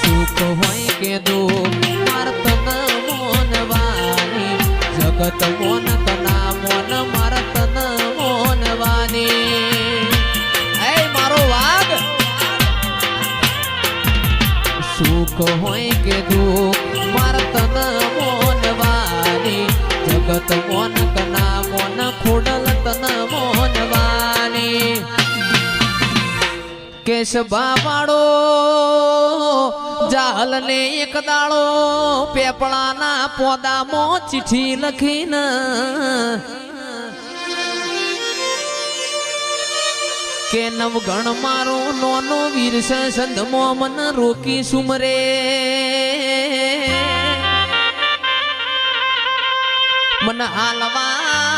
સુખ હોય કે દુઃખ મારતન મોનવાની. જગત મોન કના મોન મારતન મોનવાની. એ મારો વાઘ! સુખ હોય કે દુઃખ મારતન મોનવાની. જગત મોન કના મોન ખોડલ તન મોનવાની. કેશ વાળો જાહલ ને એક દાળો પેપળાના પોદામાં ચીઠી લખીને કે નવગણ મારો નોનો વીર સંધમો મન રોકી સુમરે. મન હાલવા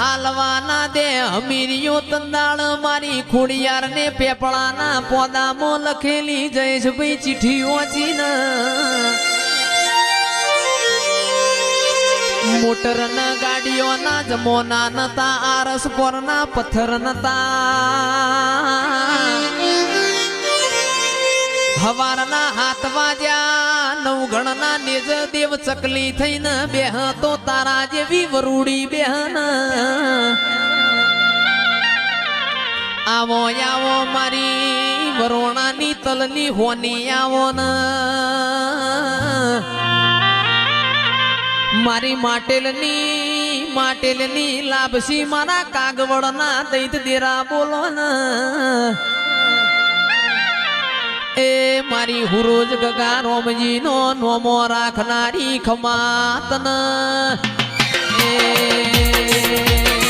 હાલવાના દે, અમીરિયો તંદાળ મારી ખોડિયાર ને પેપળાના પોદામાં લખેલી જયેશભાઈ ચીઠી વાંચીને મોટર ના ગાડીઓના જમોના નતા, આરસ પરના પથ્થર નતા. હવારના હાથ વાજ્યા ચકલી થઈને બેહ તો તારા જેવી વરૂડી બેહન. આવો આવો મારી વરોણાની તલની હોની આવો ને. મારી માટેલની માટેલની લાભસી મારા કાગવડના દૈત દેરા બોલો ને. એ મારી હુરોજ ગગા રોમજી નો નોમો રાખનારી ખમાતન. એ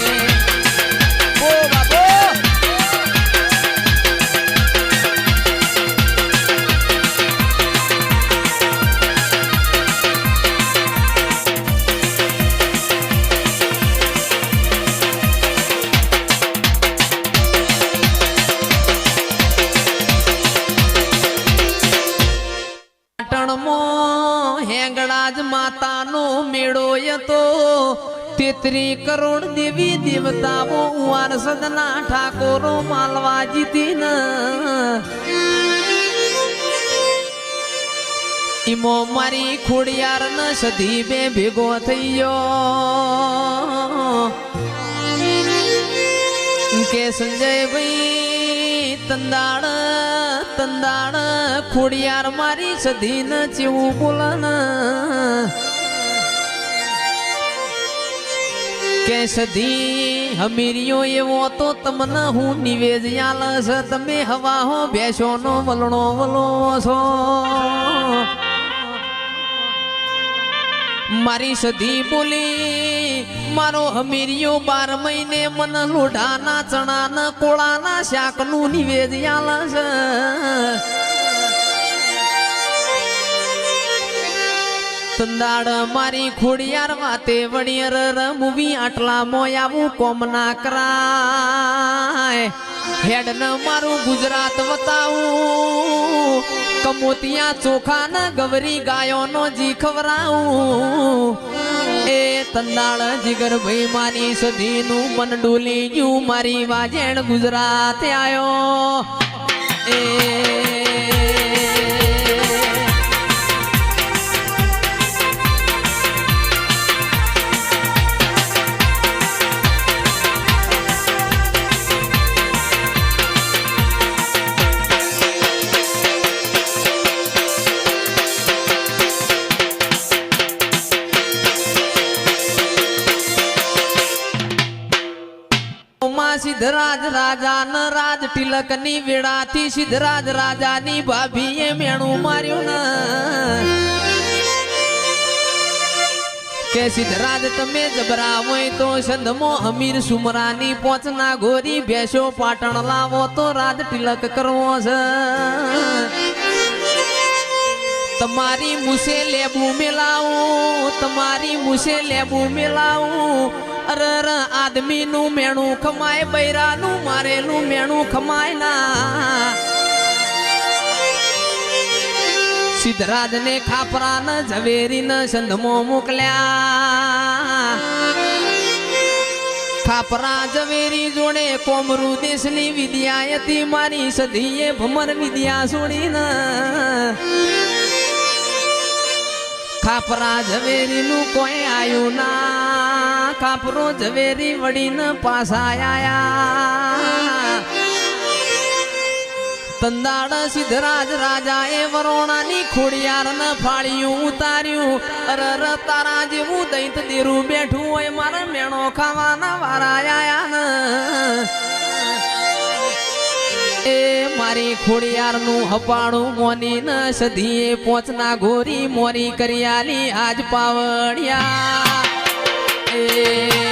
પાટણમાં હેંગળાજ માતાનો મેળો હતો. તેત્રી કરોડ દેવી દેવતાઓ વારસદના ઠાકોરો માલવા જીતીન. ઈમો મારી ખોડિયાર ન સધી બે ભેગો થયો કે સંજય ભાઈ તંદાળ તંદાળ ખોડિયાર મારી સધી ન જેવું બોલન. કે સધી હમીરિયો એવો તો તમને હું નિવેદ આલસ. તમે હવા હો બેસો નો વલણો વલો છો. મારી સધી બોલી, મારો હમીરિયો બાર મહિને મન લોઢાના ચણાના કોળાના શાકનું નિવેદ આલસ તંદાડ મારી ખોડિયાર વાતે વણિયર રમવી આટલા મોયાવું કોમ ના કરાય. હેડ ન મારું ગુજરાત વતાવું. કમોતિયા ચોખા ના ગવરી ગાયો નો જી ખવરાવું. એ તંદાળ જીગર ભાઈ મારી સધીનું મન ડોલી ગયું. મારી વાજેણ ગુજરાત આયો. એ સિદ્ધરાજ રાજા ન રાજ તિલકની વેળાથી સિદ્ધરાજ રાજા ની ભાભી એ મેણું માર્યું ને. કે સિદ્ધરાજ તમે જબરા હોય તો સંધમો અમીર સુમરાની પોચના ગોરી ભેસો પાટણ લાવો તો રાજ તિલક કરવો છે. તમારી મુસે લેબુ મેલાવું, તમારી મુસે લેબુ મેલાવું. અરર અરે આદમીનું મેણું ખમાય, બૈરાનું મારેલું મેણું ખમાય ના. સિદ્ધરાજ ને ખાપરા ન ઝવેરી ન સંધમો મોકલ્યા. ખાપરા ઝવેરી જોડે કોમરુ દેશની વિદ્યા હતી, મારી સધીએ ભમર વિદ્યા છોડીને ખાપરા ઝવેરીનું કોઈ આયું ના. ખાપરો ઝવેરી વળીને પાછા આયા. તંદાડ સિદ્ધરાજ રાજા એ વરોણાની ખોડિયાર ને ફાળિયું, ઉતાર્યું. અરર તારા જેવું દૈત દેરું બેઠું હોય, મારા મેણો ખાવાના વારા આયા એ મારી ખોડિયારનું હપાણું મોની ન સધીએ ગોરી મોરી કરિયાલી આજ પાવડિયા. એ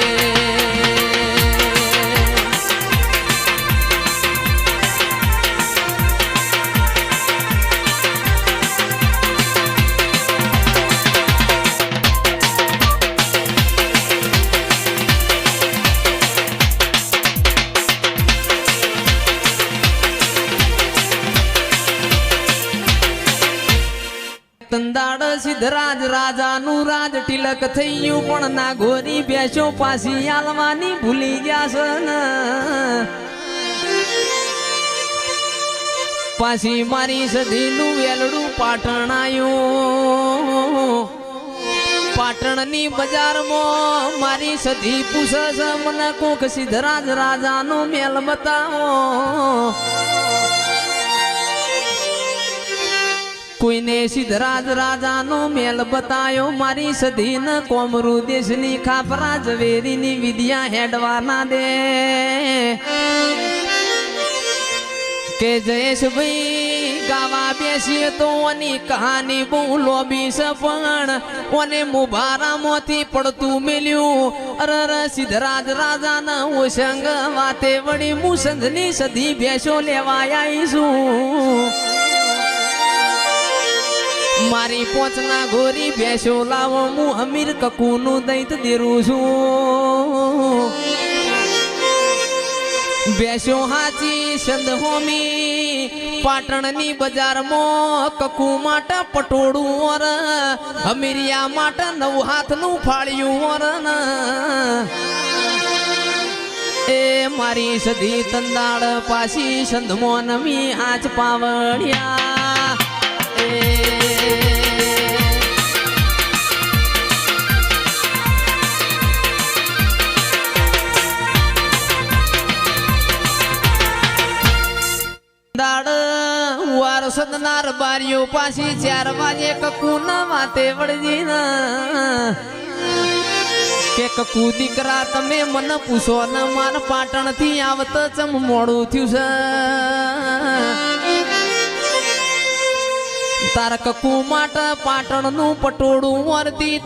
રાજાનું રાજ તિલક થઈ ગયું પણ ના ગોરી બેસો પાછી આલવાની ભૂલી ગયા ને. પાછી મારી સધીનું વેલડું પાટણ આવ્યું પાટણની બજારમાં મારી સધી પૂછે મને કોક સિદ્ધરાજ રાજાનો મેલ બતાવો. કોઈને સિદ્ધરાજ રાજાનો મેલ બતાયો. મારી સધીન કોમરુ દેશની ખાપરા ઝવેરીની વિદ્યા હેડવાના દે. કે જયેશભાઈ ગાવા બેસીએ તો ઓની કહાની બહુ લોબી છે, પણ ઓને મુભારામાંથી પડતું મેલ્યું. અરર, સિદ્ધરાજ રાજાના ઓસંગ વાતે વળી મુસંધની સધી ભેસો લેવા આવીશું. મારી પોચના ગોરી બેસો લાવો હું અમીર કકુનું દૈત દેરું છું. બેસો હાચી સંદ હોમી, પાટણની બજારમાં કકુ માટે પટોળું ઓર, અમીરિયા માટે નવ હાથનું ફાળ્યું ઓર. એ મારી સધી તંદાળ પાછી સંધમો નમી આચ પાવડિયા એ સદનાર બારીઓ પાછી ચાર વાગે કકુના માથે વળજી ના કે કકુ દીકરા, તમે મને પૂછો ને માર પાટણથી આવત ચમ મોડું થયું છે? તાર કકુ માટે પાટણનું પટોળું વરતી